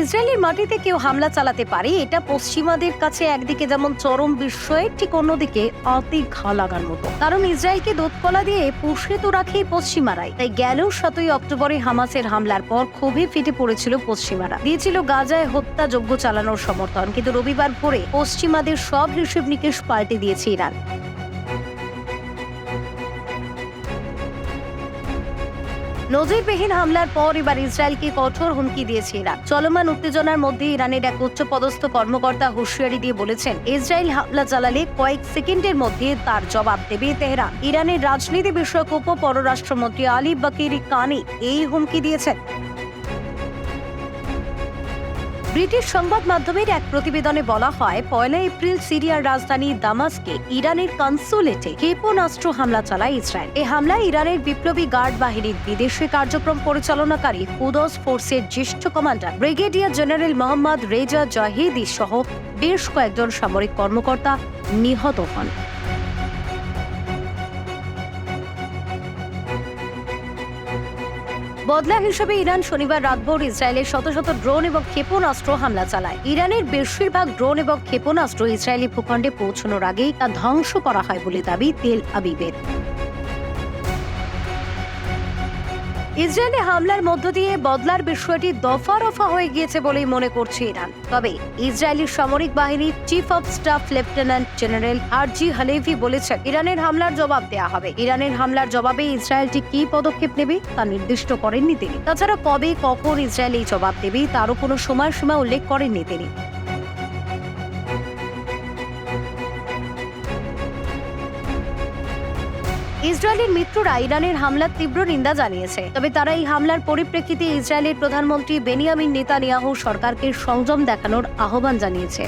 ইসরায়েলের মাটিতে কেউ হামলা চালাতে পারে, এটা পশ্চিমাদের কাছে একদিকে যেমন চরম বিস্ময়ের ঠিক অন্যদিকে অতি ঘা লাগার মতো। কারণ ইসরায়েলকে দোতকলা দিয়ে পুষে তো রাখেই পশ্চিমারাই। তাই গেল সাতই অক্টোবরে হামাসের হামলার পর ক্ষোভে ফেটে পড়েছিল পশ্চিমারা। দিয়েছিল গাজায় হত্যাযজ্ঞ চালানোর সমর্থন, কিন্তু রবিবার ভোরে পশ্চিমাদের সব হিসেব নিকেশ পাল্টে দিয়েছে ইরান। নজিরবিহীন হামলার পর এবার ইসরায়েলকে কঠোর হুমকি দিয়েছে ইরান। চলমান উত্তেজনার মধ্যে ইরানের এক উচ্চপদস্থ কর্মকর্তা হুঁশিয়ারি দিয়ে বলেছেন, ইসরায়েল হামলা চালালে কয়েক সেকেন্ডের মধ্যে তার জবাব দেবে তেহরান। ইরানের রাজনীতি বিষয়ক উপ পররাষ্ট্রমন্ত্রী আলী বাকির কানি এই হুমকি দিয়েছেন। ব্রিটিশ সংবাদ মাধ্যমের এক প্রতিবেদনে বলা হয়, পয়লা এপ্রিল সিরিয়ার রাজধানী দামাস্কে ইরানের কনসুলেটে ক্ষেপণাস্ত্র হামলা চালায় ইসরায়েল। এই হামলায় ইরানের বিপ্লবী গার্ড বাহিনীর বিদেশে কার্যক্রম পরিচালনাকারী কুদস ফোর্সের জ্যেষ্ঠ commander, brigadier general Mohammad Reza Zahedi সহ বেশ কয়েকজন সামরিক কর্মকর্তা নিহত হন। বদলা হিসেবে ইরান শনিবার রাতভর ইসরায়েলের শত শত ড্রোন এবং ক্ষেপণাস্ত্র হামলা চালায়। ইরানের বেশিরভাগ ড্রোন এবং ক্ষেপণাস্ত্র ইসরায়েলি ভূখণ্ডে পৌঁছানোর আগেই তা ধ্বংস করা হয় বলে দাবি তেল আবিবের। ইসরায়েলে হামলার মধ্য দিয়ে বদলার বিষয়টি দফা রফা হয়ে গিয়েছে বলেই মনে করছে ইরান। তবে ইসরায়েলি সামরিক বাহিনীর chief of staff lieutenant general Herzi Halevi বলেছেন, ইরানের হামলার জবাব দেয়া হবে। ইরানের হামলার জবাবে ইসরায়েলটি কি পদক্ষেপ নেবে তা নির্দিষ্ট করেননি তিনি। তাছাড়া কবে, কখন ইসরায়েল এই জবাব দেবে, তারও কোনো সময়সীমা উল্লেখ করেননি তিনি। ইসরায়েলের মিত্ররা ইরানের হামলার তীব্র নিন্দা জানিয়েছে। তবে তারা এই হামলার পরিপ্রেক্ষিতে ইসরায়েলের প্রধানমন্ত্রী বেনিয়ামিন নেতানিয়াহু সরকারকে সংযম দেখানোর আহ্বান জানিয়েছে।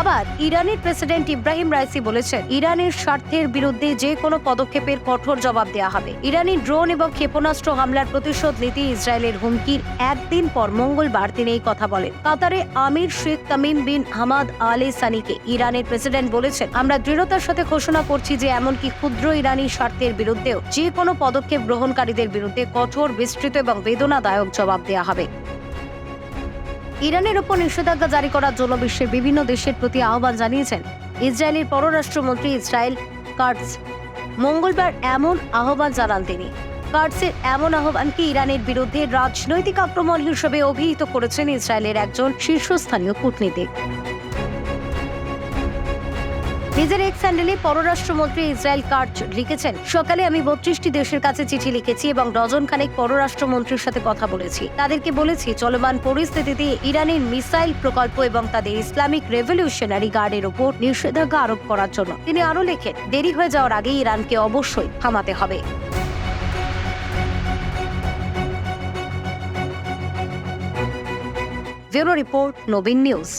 আবার ইরানের প্রেসিডেন্ট ইব্রাহিম রাইসি বলেছেন, ইরানের স্বার্থের বিরুদ্ধে যে কোনো পদক্ষেপের কঠোর জবাব দেওয়া হবে। ইরানি ড্রোন এবং ক্ষেপণাস্ত্র হামলার প্রতিশোধ নীতি ইসরায়েলের হুমকির একদিন পর মঙ্গলবার তিনি এই কথা বলেন। কাতারে আমির Sheikh Tamim bin Hamad Al সানিকে ইরানের প্রেসিডেন্ট বলেছেন, আমরা দৃঢ়তার সাথে ঘোষণা করছি যে এমনকি ক্ষুদ্র ইরানি স্বার্থের বিরুদ্ধেও যে কোনো পদক্ষেপ গ্রহণকারীদের বিরুদ্ধে কঠোর, বিস্তৃত এবং বেদনাদায়ক জবাব দেওয়া হবে। ইরানের উপর নিষেধাজ্ঞা জারি করার জন্য বিশ্বের বিভিন্ন দেশের প্রতি আহ্বান জানিয়েছেন ইসরায়েলের পররাষ্ট্রমন্ত্রী ইসরায়েল কার্টস। মঙ্গলবার এমন আহ্বান জানান তিনি। কার্টসের এমন আহ্বানকে ইরানের বিরুদ্ধে রাজনৈতিক আক্রমণ হিসেবে অভিহিত করেছেন ইসরায়েলের একজন শীর্ষস্থানীয় কূটনীতিক। নিজের এক স্যান্ডেলে পররাষ্ট্রমন্ত্রী ইসরায়েল কার্চ লিখেছেন সকালে আমি বত্রিশটি দেশের কাছে চিঠি লিখেছি এবং ডজন খানেক পররাষ্ট্রমন্ত্রীর সাথে কথা বলেছি। তাদেরকে বলেছি, চলমান পরিস্থিতিতে ইরানের মিসাইল প্রকল্প এবং তাদের ইসলামিক রেভলিউশনারি গার্ডের উপর নিষেধাজ্ঞা আরোপ করার জন্য। তিনি আরও লেখেন, দেরি হয়ে যাওয়ার আগেই ইরানকে অবশ্যই থামাতে হবে। Bureau report, Nabin news.